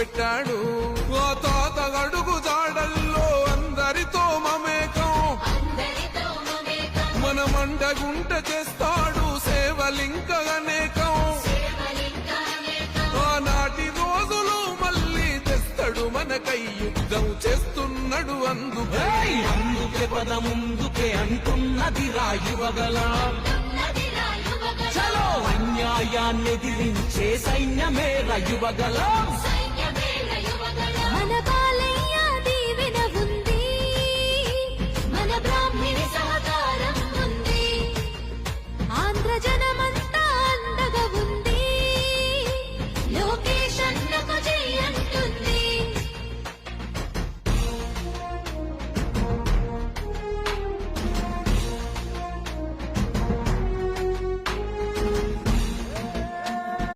పెట్టాడు. ఆ తోత అడుగు జాడల్లో అందరితో మమేకం. మన మండగుంట చేస్తాడు సేవలింక అనేకం ఆనాటి రోజులు మళ్ళీ తెస్తాడు మనకై యుద్ధం చేస్తున్నాడు అందుకే. అందుకే పద ముందుకే అంటున్నది రాయువగలా చలో అన్యాయాన్ని ఎదిరించే సైన్యమే రయువగలం